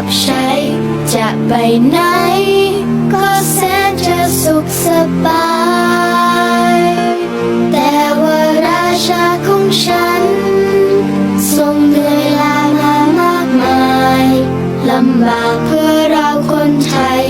รับใช้ จะไปไหน ก็แสนจะสุขสบาย แต่ว่าราชาของฉัน ทรงเหนื่อยล้ามามากมายลำบากเพื่อเราคนไทย